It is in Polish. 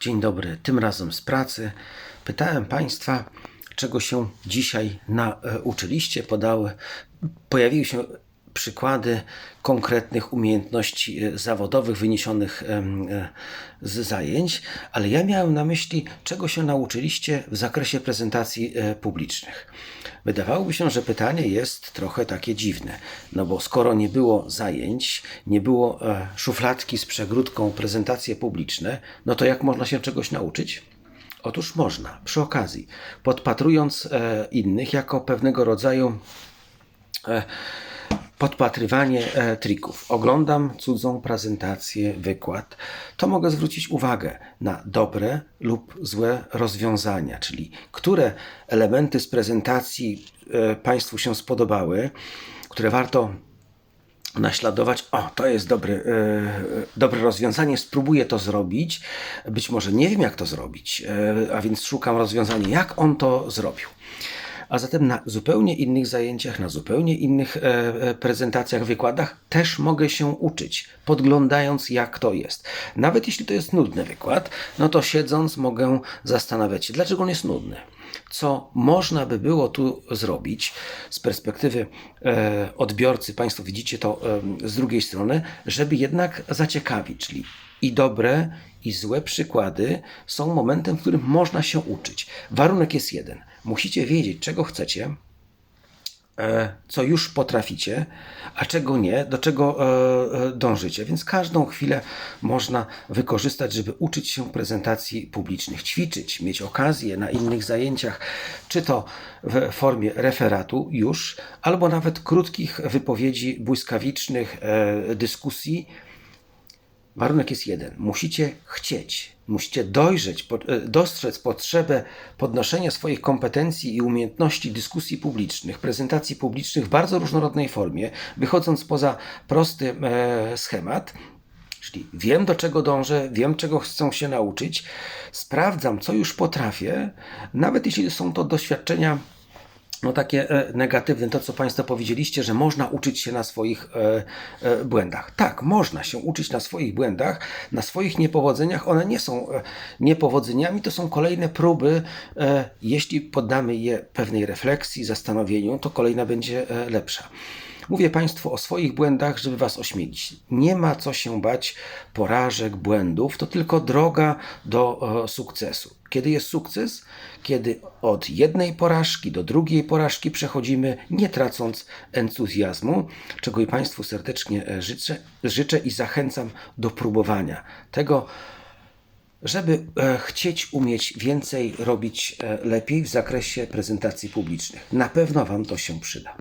Dzień dobry, tym razem z pracy. Pytałem Państwa, czego się dzisiaj nauczyliście. Podały, pojawiły się przykłady konkretnych umiejętności e, zawodowych wyniesionych e, z zajęć, ale ja miałem na myśli, czego się nauczyliście w zakresie prezentacji e, publicznych. Wydawałoby się, że pytanie jest trochę takie dziwne, no bo skoro nie było zajęć, nie było szufladki z przegródką prezentacje publiczne, no to jak można się czegoś nauczyć? Otóż można, przy okazji, podpatrując innych jako pewnego rodzaju podpatrywanie e, trików. Oglądam cudzą prezentację, wykład, to mogę zwrócić uwagę na dobre lub złe rozwiązania, czyli które elementy z prezentacji e, Państwu się spodobały, które warto naśladować, o, to jest dobry, e, dobre rozwiązanie, spróbuję to zrobić. Być może nie wiem, jak to zrobić, e, a więc szukam rozwiązania, jak on to zrobił. A zatem na zupełnie innych zajęciach, na zupełnie innych e, e, prezentacjach, wykładach też mogę się uczyć, podglądając jak to jest. Nawet jeśli to jest nudny wykład, no to siedząc mogę zastanawiać się, dlaczego on jest nudny. Co można by było tu zrobić z perspektywy e, odbiorcy, Państwo widzicie to e, z drugiej strony, żeby jednak zaciekawić, czyli i dobre, i złe przykłady są momentem, w którym można się uczyć. Warunek jest jeden. Musicie wiedzieć, czego chcecie, co już potraficie, a czego nie, do czego e, e, dążycie. Więc każdą chwilę można wykorzystać, żeby uczyć się prezentacji publicznych, ćwiczyć, mieć okazję na innych zajęciach, czy to w formie referatu już, albo nawet krótkich wypowiedzi błyskawicznych, e, dyskusji. Warunek jest jeden. Musicie chcieć, musicie dojrzeć, e, dostrzec potrzebę podnoszenia swoich kompetencji i umiejętności dyskusji publicznych, prezentacji publicznych w bardzo różnorodnej formie, wychodząc poza prosty e, schemat. Czyli wiem, do czego dążę, wiem, czego chcę się nauczyć, sprawdzam, co już potrafię, nawet jeśli są to doświadczenia no takie e, negatywne, to co Państwo powiedzieliście, że można uczyć się na swoich e, e, błędach. Tak, można się uczyć na swoich błędach, na swoich niepowodzeniach. One nie są niepowodzeniami, to są kolejne próby. Jeśli poddamy je pewnej refleksji, zastanowieniu, to kolejna będzie lepsza. Mówię Państwu o swoich błędach, żeby Was ośmielić. Nie ma co się bać porażek, błędów, to tylko droga do e, sukcesu. Kiedy jest sukces? Kiedy od jednej porażki do drugiej porażki przechodzimy, nie tracąc entuzjazmu, czego i Państwu serdecznie e, życzę, życzę i zachęcam do próbowania tego, żeby e, chcieć umieć więcej robić lepiej w zakresie prezentacji publicznych. Na pewno Wam to się przyda.